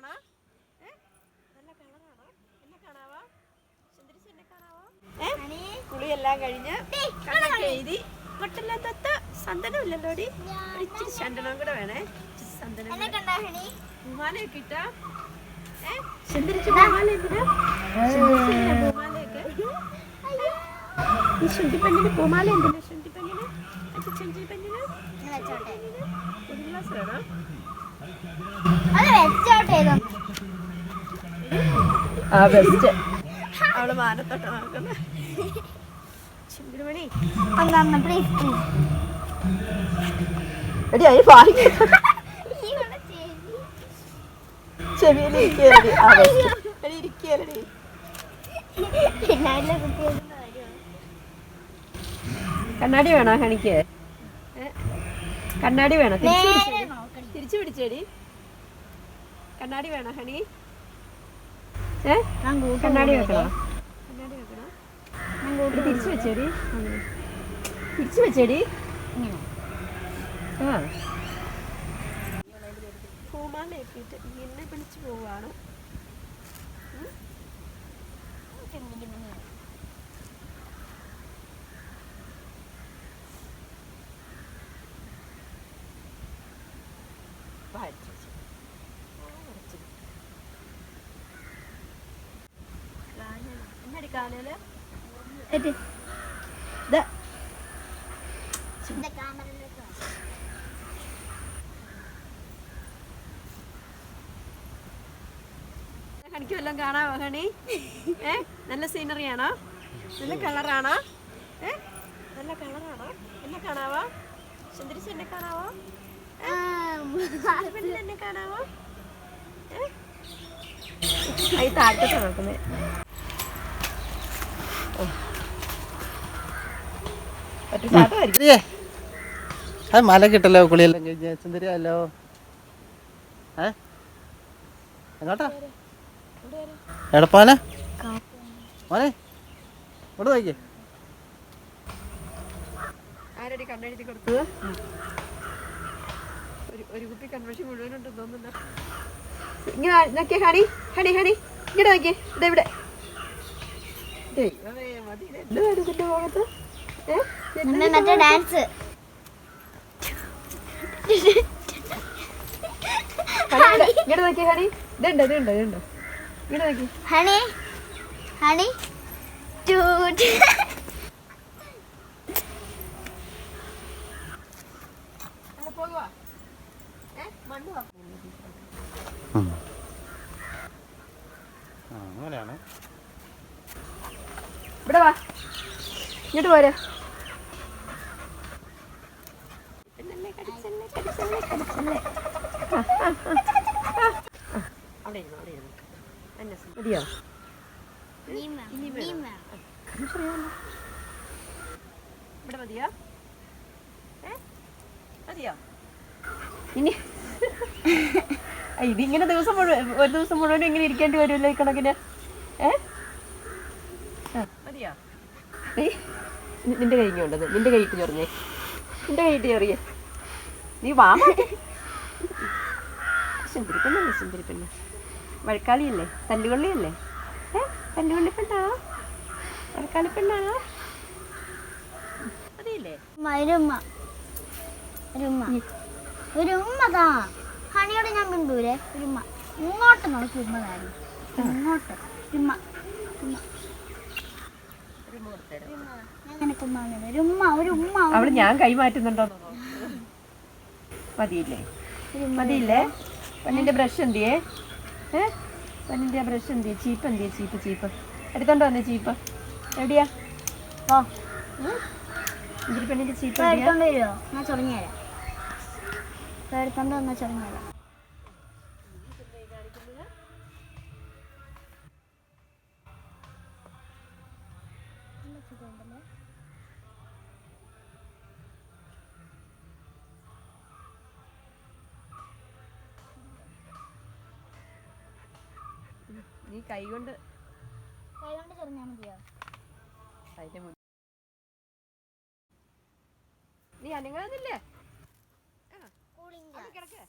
കളറാണോ നല്ല കളറാണ്? എന്നെ കാണാവോ? സുന്ദരിച്ച് എന്നെ കാണാവോ? കുളിയെല്ലാം കഴിഞ്ഞ് എഴുതി. പൊട്ടെല്ലാം തൊത്ത് സന്തനം ഇല്ലല്ലോടി ഇച്ചിരി ചന്ദനം കൂടെ വേണേ. സന്തനം പൂമാലയൊക്കെ ഇട്ടാ? സുന്ദരിച്ച് പൂമാല എന്തിനാ? പൂമാലയൊക്കെ ഈ ശുണ്ടിപ്പഞ്ഞിന് പൂമാല എന്തിനാ? ഇന്ന് വെച്ചോട്ടെ. ഒരു ഗ്ലാസ് വേണോ. ആ ബെസ്റ്റ് അവൾ മാനത്തോട്ട് പ്ലീസ് പ്ലീസ് എടി അതിന് ചെവിയിൽ ആ ബെസ്റ്റ് കണ്ണാടി വേണോ ഹണിക്ക്? കണ്ണാടി വേണോ? തിരിച്ചു. നേരെ പിടിച്ചേടി. കണ്ണാടി വേണോ ഹണി? ഏ? കണ്ണാടി വെക്കണോ? കണ്ണാടി വെക്കണോ? തിരിച്ചു വെച്ചേടി. തിരിച്ചു വെച്ചേടി. ഇങ്ങനെ. ആ. പൂമാലയൊക്കെ ഇട്ട് എന്നെ പിടിച്ചു പോവാണ്. വാ. കണിക്ക് വല്ലതും കാണാമോ ഹണി ഏ നല്ല സീനറി ആണോ നല്ല കളറാണോ ഏ നല്ല കളറാണോ എന്നെ കാണാവോ സുന്ദരിച്ച് എന്നെ കാണാവോ ഏ കൈ താഴത്തോട്ട് നോക്കുന്നേ ഒറ്റ ചാട്ടമായിരിക്കും ഏ അത് മല കിട്ടല്ലോ കുളിയെല്ലാം കഴിഞ്ഞ. സുന്ദരിയല്ലോ ഏ? എങ്ങോട്ടാ? എടപ്പാല മോനെ ഇവിടെ നോക്കിയേ. ആരടി കണ്ണെഴുതി കൊടുത്തത്? ഒരു കുപ്പി കൺവെൻഷൻ മുഴുവനുണ്ട് തോന്നുന്നു ഇങ്ങനെ നോക്കിയേ ഹണി ഹണി ഹണി ഇങ്ങോട്ട് നോക്കിയേ ഇതാ ഇവിടെ. ദൈവമേ, മതി, ഇത് എന്തുവാണ് ഇതിന്റെ മുഖത്ത്? ഏ? ഇത് അമ്മ മറ്റേ ഡാൻസ് ഇങ്ങോട്ട് നോക്കിയേ ഹണി. ഇതുണ്ട് ഇതുണ്ട് ഇതുണ്ട് ഇങ്ങോട്ട് നോക്കി ഹണി ഹണി. ടൂട്ട് അവിടെ പോകുവാ ഏ വാ. അങ്ങനെയാണ്. ഇവിടെ വാ. ഇങ്ങോട്ട് പോരാ. മതിയോ. ഇവിടെ മതിയോ? ഏ? മതിയോ? ഇനി ഇതിങ്ങനെ ദിവസം മുഴുവൻ ഒരു ദിവസം മുഴുവനും ഇങ്ങനെ ഇരിക്കേണ്ടി വരുമല്ലോ ഈ കണക്കിന്? ഏ? മതിയോ? നിന്റെ കൈ ഇങ്ങോട്ടത് നിന്റെ കൈയിട്ട് ചൊറിഞ്ഞേ നിന്റെ കൈയിട്ട് ചൊറിയ നീ വാ സുന്ദരിപ്പെണ്ണല്ലേ സുന്ദരിപ്പെണ്ണ വഴക്കാളിയല്ലേ തല്ലുകൊള്ളിയല്ലേ? ഏ? തല്ലുകൊള്ളി പെണ്ണാ വഴക്കാളി പെണ്ണാ മതിയില്ലേ ഉമ്മ, ഒരു ഉമ്മ ഒരു ഒരു ഉമ്മ ഹണിയോട് ഞാൻ മിണ്ടൂലേ? ഒരു ഉമ്മ. ഇങ്ങോട്ട് നോക്കി ഉമ്മ കാര്യം ഇങ്ങോട്ട്. ഉമ്മ. ഉമ്മ. ഒരു ഉമ്മ ഒരു ഉമ്മ. അവൾ ഞാൻ കൈ മാറ്റുന്നുണ്ടോ? മതിയില്ലേ? മതിയില്ലേ? പെണ്ണിന്റെ ബ്രഷ് എന്തിയേ? ഏ? പെണ്ണിന്റെ ബ്രഷ് എന്തിയെ? ചീപ്പ് എന്തിയെ? ചീപ്പ് ചീപ്പ്. എടുത്തോണ്ട് വന്നേ ചീപ്പ്. എവിടെയാ? ഓ ഇതിരി പെണ്ണിന്റെ ചീപ്പ് എടുത്തോണ്ട് വരുമോ ഞാൻ ചൊറിഞ്ഞു തരാം. ഇപ്പൊ എടുത്തോണ്ട് ചൊറിഞ്ഞു നീ കൈ കൊണ്ട് കൈകൊണ്ട് ചൊറിഞ്ഞാൽ മതിയോ? അതിന്റെ നീ അനങ്ങാന്നില്ലേ കൂളിംഗ് അവിടെ കിടക്ക്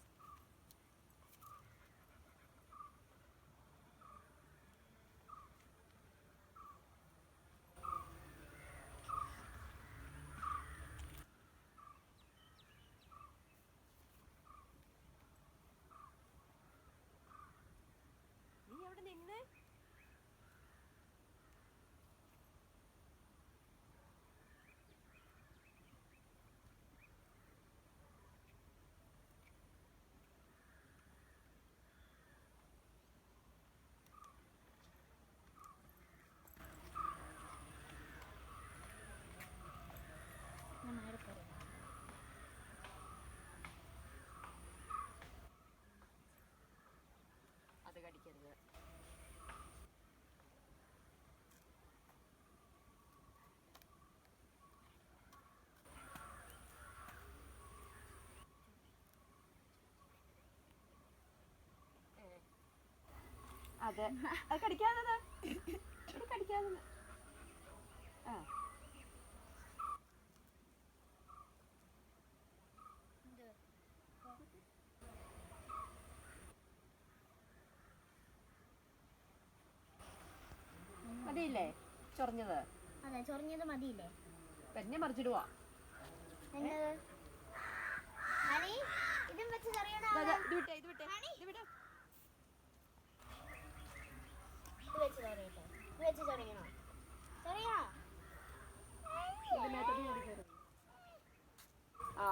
അതെ. അത് കടിക്കാതെ കടിക്കാതെ ആ. മതിയില്ലേ? ചൊറഞ്ഞത്. അതെ ചൊറിഞ്ഞത് മതിയില്ലേ? പെന്നെ മറിച്ചിടുവാ. ഇതും വെച്ച് കറിയാണ് ഇത് വിട്ടേ ഇത് വിട്ടേ ഇത് വിട്ടെ ഇത്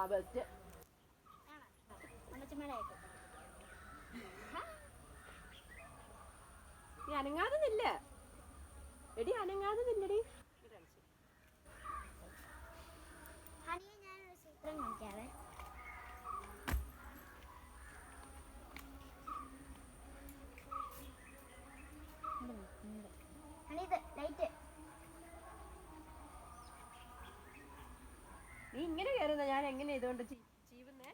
വെച്ച് അനങ്ങാതെ നില്ല. എടി അനങ്ങാതെ നില്ലടി. ഇങ്ങനെ കയറുന്ന ഞാൻ എങ്ങനെ ഇതുകൊണ്ട് ചീവുന്നേ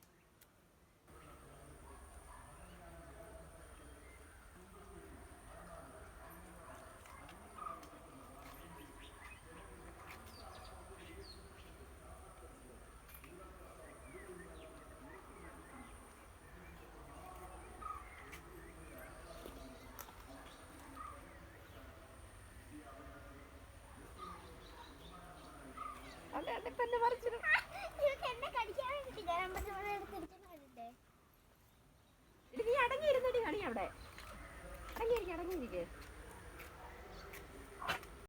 അവിടെ അവിടെ പെന്നെ നീ കണി അവിടെ. അടങ്ങിയിരിക്കും അടങ്ങിയിരിക്കെ.